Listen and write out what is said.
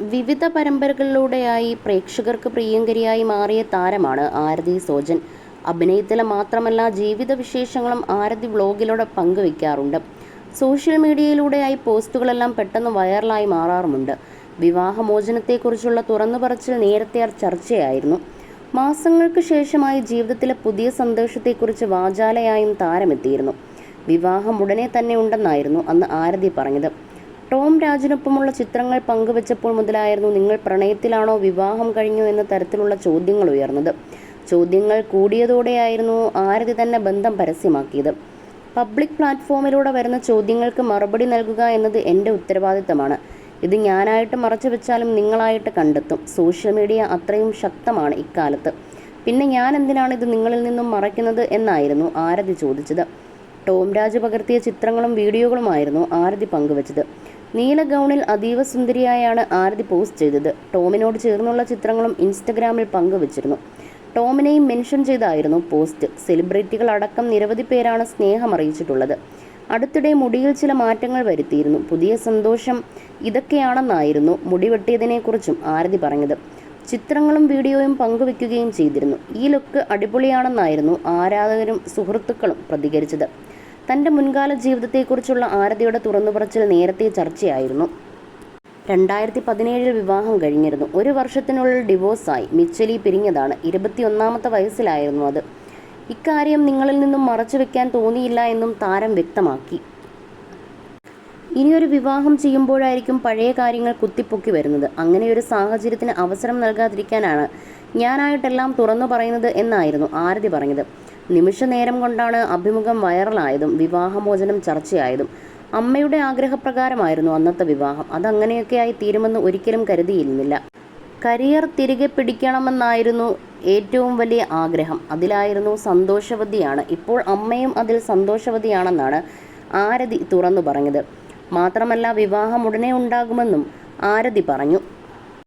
വിവിധ പരമ്പരകളിലൂടെയായി പ്രേക്ഷകർക്ക് പ്രിയങ്കരിയായി മാറിയ താരമാണ് ആരതി സോജൻ. അഭിനയത്തിലെ മാത്രമല്ല ജീവിത വിശേഷങ്ങളും ആരതി വ്ളോഗിലൂടെ പങ്കുവെക്കാറുണ്ട്. സോഷ്യൽ മീഡിയയിലൂടെയായി പോസ്റ്റുകളെല്ലാം പെട്ടെന്ന് വൈറലായി മാറാറുമുണ്ട്. വിവാഹമോചനത്തെക്കുറിച്ചുള്ള തുറന്നു പറച്ചിൽ നേരത്തെ ചർച്ചയായിരുന്നു. മാസങ്ങൾക്ക് ശേഷമായി ജീവിതത്തിലെ പുതിയ സന്തോഷത്തെക്കുറിച്ച് വാചാലയായും താരമെത്തിയിരുന്നു. വിവാഹം ഉടനെ തന്നെ ഉണ്ടെന്നായിരുന്നു അന്ന് ആരതി പറഞ്ഞത്. ടോം രാജിനൊപ്പമുള്ള ചിത്രങ്ങൾ പങ്കുവച്ചപ്പോൾ മുതലായിരുന്നു നിങ്ങൾ പ്രണയത്തിലാണോ വിവാഹം കഴിഞ്ഞോ എന്ന തരത്തിലുള്ള ചോദ്യങ്ങൾ ഉയർന്നത്. ചോദ്യങ്ങൾ കൂടിയതോടെയായിരുന്നു ആരതി തന്നെ ബന്ധം പരസ്യമാക്കിയത്. പബ്ലിക് പ്ലാറ്റ്ഫോമിലൂടെ വരുന്ന ചോദ്യങ്ങൾക്ക് മറുപടി നൽകുക എന്നത് എന്റെ ഉത്തരവാദിത്തമാണ്. ഇത് ഞാനായിട്ട് മറച്ചു വെച്ചാലും നിങ്ങളായിട്ട് കണ്ടെത്തും. സോഷ്യൽ മീഡിയ അത്രയും ശക്തമാണ് ഇക്കാലത്ത്. പിന്നെ ഞാൻ എന്തിനാണ് ഇത് നിങ്ങളിൽ നിന്നും മറയ്ക്കുന്നത് എന്നായിരുന്നു ആരതി ചോദിച്ചത്. ടോം രാജ് പകർത്തിയ ചിത്രങ്ങളും വീഡിയോകളുമായിരുന്നു ആരതി പങ്കുവച്ചത്. നീല ഗൗണിൽ അതീവ സുന്ദരിയായാണ് ആരതി പോസ്റ്റ് ചെയ്തത്. ടോമിനോട് ചേർന്നുള്ള ചിത്രങ്ങളും ഇൻസ്റ്റഗ്രാമിൽ പങ്കുവച്ചിരുന്നു. ടോമിനെയും മെൻഷൻ ചെയ്തായിരുന്നു പോസ്റ്റ്. സെലിബ്രിറ്റികൾ അടക്കം നിരവധി പേരാണ് സ്നേഹം അറിയിച്ചിട്ടുള്ളത് അടുത്തിടെ മുടിയിൽ ചില മാറ്റങ്ങൾ വരുത്തിയിരുന്നു. പുതിയ സന്തോഷം ഇതൊക്കെയാണെന്നായിരുന്നു മുടി വെട്ടിയതിനെക്കുറിച്ചും ആരതി പറഞ്ഞത്. ചിത്രങ്ങളും വീഡിയോയും പങ്കുവെക്കുകയും ചെയ്തിരുന്നു. ഈ ലുക്ക് അടിപൊളിയാണെന്നായിരുന്നു ആരാധകരും സുഹൃത്തുക്കളും പ്രതികരിച്ചത്. തന്റെ മുൻകാല ജീവിതത്തെക്കുറിച്ചുള്ള ആരതിയുടെ തുറന്നുപറച്ചിൽ നേരത്തെ ചർച്ചയായിരുന്നു. രണ്ടായിരത്തി പതിനേഴിൽ വിവാഹം കഴിഞ്ഞിരുന്നു. ഒരു വർഷത്തിനുള്ളിൽ ഡിവോഴ്സായി. മിച്ചലി പിരിഞ്ഞതാണ്. ഇരുപത്തിയൊന്നാമത്തെ വയസ്സിലായിരുന്നു അത്. ഇക്കാര്യം നിങ്ങളിൽ നിന്നും മറച്ചു വെക്കാൻ തോന്നിയില്ല എന്നും താരം വ്യക്തമാക്കി. ഇനിയൊരു വിവാഹം ചെയ്യുമ്പോഴായിരിക്കും പഴയ കാര്യങ്ങൾ കുത്തിപ്പൊക്കി വരുന്നത്. അങ്ങനെ ഒരു സാഹചര്യത്തിന് അവസരം നൽകാതിരിക്കാനാണ് ഞാനായിട്ടെല്ലാം തുറന്നു പറയുന്നത് എന്നായിരുന്നു ആരതി പറഞ്ഞത്. നിമിഷ നേരം കൊണ്ടാണ് അഭിമുഖം വൈറലായതും വിവാഹമോചനം ചർച്ചയായതും. അമ്മയുടെ ആഗ്രഹപ്രകാരമായിരുന്നു അന്നത്തെ വിവാഹം. അതങ്ങനെയൊക്കെയായി തീരുമെന്ന് ഒരിക്കലും കരുതിയിരുന്നില്ല. കരിയർ തിരികെ പിടിക്കണമെന്നായിരുന്നു ഏറ്റവും വലിയ ആഗ്രഹം. അതിലായിരുന്നു സന്തോഷവതിയാണ്. ഇപ്പോൾ അമ്മയും അതിൽ സന്തോഷവതിയാണെന്നാണ് ആരതി തുറന്നു പറഞ്ഞത്. മാത്രമല്ല വിവാഹം ഉടനെ ഉണ്ടാകുമെന്നും ആരതി പറഞ്ഞു.